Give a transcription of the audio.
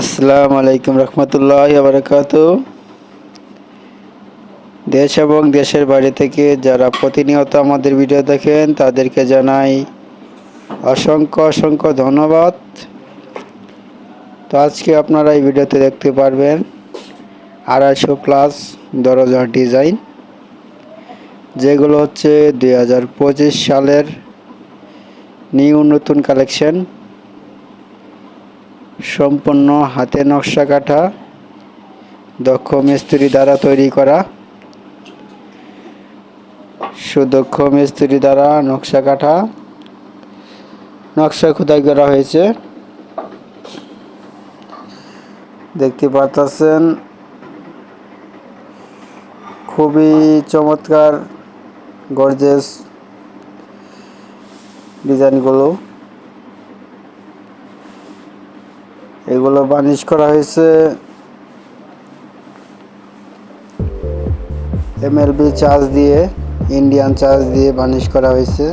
আসসালামু আলাইকুম রহমতুল্লাহ বারকাত। দেশ এবং দেশের বাইরে থেকে যারা প্রতিনিয়ত আমাদের ভিডিও দেখেন, তাদেরকে জানাই অসংখ্য অসংখ্য ধন্যবাদ। তো আজকে আপনারা এই ভিডিওতে দেখতে পারবেন আড়াইশো প্লাস দরজার ডিজাইন, যেগুলো হচ্ছে দুই হাজার পঁচিশ সালের নিউ নতুন কালেকশন। সম্পূর্ণ হাতে নকশা কাটা দক্ষ মিস্ত্রি দ্বারা তৈরি করা, সুদক্ষ মিস্ত্রি দ্বারা নকশা কাটা নকশা খোদাই করা হয়েছে। দেখতে পাচ্ছেন খুবই চমৎকার, গর্জেস ডিজাইনগুলো। এগুলো বানিশ করা হয়েছে। এমএলবি চার্জ দিয়ে ইন্ডিয়ান চার্জ দিয়ে বানিশ করা হয়েছে।